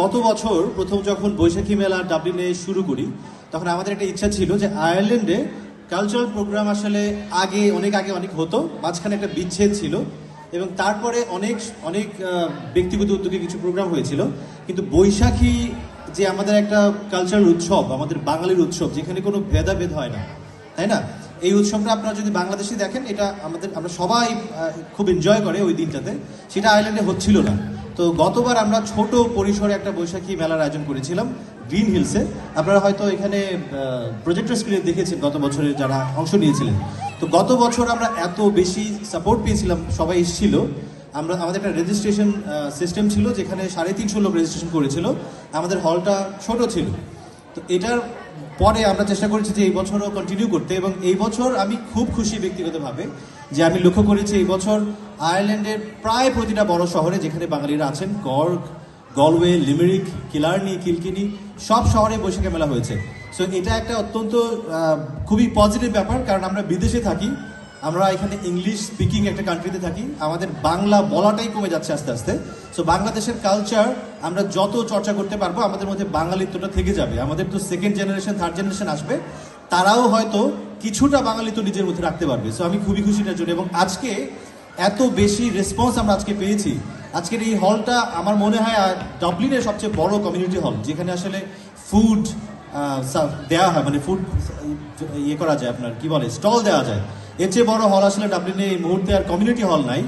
গত বছর প্রথম যখন বৈশাখী মেলা ডাবলিনে শুরু করি, তখন আমাদের একটা ইচ্ছা ছিল যে আয়ারল্যান্ডে কালচারাল প্রোগ্রাম আসলে আগে, অনেক আগে অনেক হতো, মাঝখানে একটা বিচ্ছেদ ছিল এবং তারপরে অনেক অনেক ব্যক্তিগত উদ্যোগে কিছু প্রোগ্রাম হয়েছিল। কিন্তু বৈশাখী যে আমাদের একটা কালচারাল উৎসব, আমাদের বাঙালির উৎসব, যেখানে কোনো ভেদাভেদ হয় না, তাই না? এই উৎসবটা আপনারা যদি বাংলাদেশে দেখেন, এটা আমাদের, আমরা সবাই খুব এনজয় করে ওই দিনটাতে, সেটা আইল্যান্ডে হচ্ছিল না। তো গতবার আমরা ছোট পরিসরে একটা বৈশাখী মেলার আয়োজন করেছিলাম গ্রিন হিলসে আপনারা হয়তো এখানে প্রজেক্টর স্ক্রিনে দেখেছেন গত বছরে যারা অংশ নিয়েছিলেন। তো গত বছর আমরা এত বেশি সাপোর্ট পেয়েছিলাম, সবাই এসেছিল। আমরা, আমাদের একটা রেজিস্ট্রেশন সিস্টেম ছিল যেখানে সাড়ে তিনশো লোক রেজিস্ট্রেশন করেছিল। আমাদের হলটা ছোট ছিল। তো এটার পরে আমরা চেষ্টা করেছি যে এই বছরও কন্টিনিউ করতে এবং এই বছর আমি খুব খুশি ব্যক্তিগতভাবে যে আমি লক্ষ্য করেছি এই বছর আয়ারল্যান্ডের প্রায় প্রতিটা বড় শহরে যেখানে বাঙালিরা আছেন, Cork, Galway, Limerick, Killarney, Kilkenny, সব শহরে বৈশাখী মেলা হয়েছে। সো এটা একটা অত্যন্ত খুবই পজিটিভ ব্যাপার কারণ আমরা বিদেশে থাকি। আমরা এখানে ইংলিশ স্পিকিং একটা কান্ট্রিতে থাকি। আমাদের বাংলা বলাটাই কমে যাচ্ছে আস্তে আস্তে। সো বাংলাদেশের কালচার আমরা যত চর্চা করতে পারব, আমাদের মধ্যে বাঙালিত্বটা থেকে যাবে। আমাদের তো সেকেন্ড জেনারেশন থার্ড জেনারেশন আসবে। তারাও হয়তো কিছুটা বাঙালিত্ব নিজের মধ্যে রাখতে পারবে। সো আমি খুবই খুশি এটার জন্য। এবং আজকে এত বেশি রেসপন্স আমরা আজকে পেয়েছি। আজকের এই হলটা আমার মনে হয় ডাবলিনের সবচেয়ে বড় কমিউনিটি হল যেখানে আসলে ফুড দেওয়া হয়। মানে ফুড ইয়ে করা যায় আপনার, কি বলে স্টল দেওয়া যায়। এর চেয়ে বড় হল আসলে ডাবলিনে এই মুহূর্তে আর কমিউনিটি হল নাই।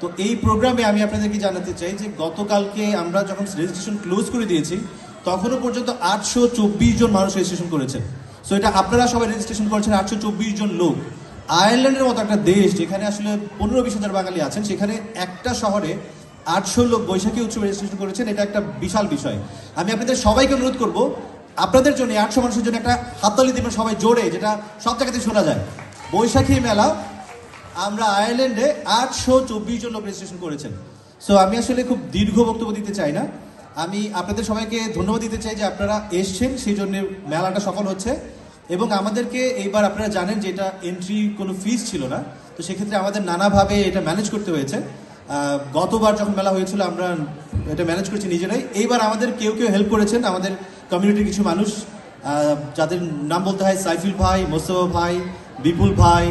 তো এই প্রোগ্রামে আমি আপনাদেরকে জানাতে চাই যে গতকালকে আমরা যখন রেজিস্ট্রেশন ক্লোজ করে দিয়েছি, তখনও পর্যন্ত আটশো চব্বিশ জন মানুষ রেজিস্ট্রেশন করেছেন। সো এটা আপনারা সবাই রেজিস্ট্রেশন করেছেন, আটশো চব্বিশ জন লোক। আয়ারল্যান্ডের মতো একটা দেশ যেখানে আসলে পনেরো বিশ হাজার বাঙালি আছেন, সেখানে একটা শহরে আটশো লোক বৈশাখী উৎসব রেজিস্ট্রেশন করেছেন, এটা একটা বিশাল বিষয়। আমি আপনাদের সবাইকে অনুরোধ করব, আপনাদের জন্য আটশো মানুষের জন্য একটা হাততালি দেবেন সবাই জোরে, যেটা সব জায়গাতে শোনা যায়। বৈশাখী মেলা আমরা আয়ারল্যান্ডে আটশো চব্বিশ জন লোক রেজিস্ট্রেশন করেছেন। সো আমি আসলে খুব দীর্ঘ বক্তব্য দিতে চাই না। আমি আপনাদের সবাইকে ধন্যবাদ দিতে চাই যে আপনারা এসছেন, সেই জন্য মেলাটা সফল হচ্ছে। এবং আমাদেরকে এইবার আপনারা জানেন যে এটা এন্ট্রি কোনো ফিস ছিল না। তো সেক্ষেত্রে আমাদের নানাভাবে এটা ম্যানেজ করতে হয়েছে। গতবার যখন মেলা হয়েছিল, আমরা এটা ম্যানেজ করেছি নিজেরাই। এইবার আমাদের কেউ কেউ হেল্প করেছেন, আমাদের কমিউনিটির কিছু মানুষ। যাদের নাম বলতে হয় সাইফুল ভাই, মোস্তফা ভাই বিপুল ভাই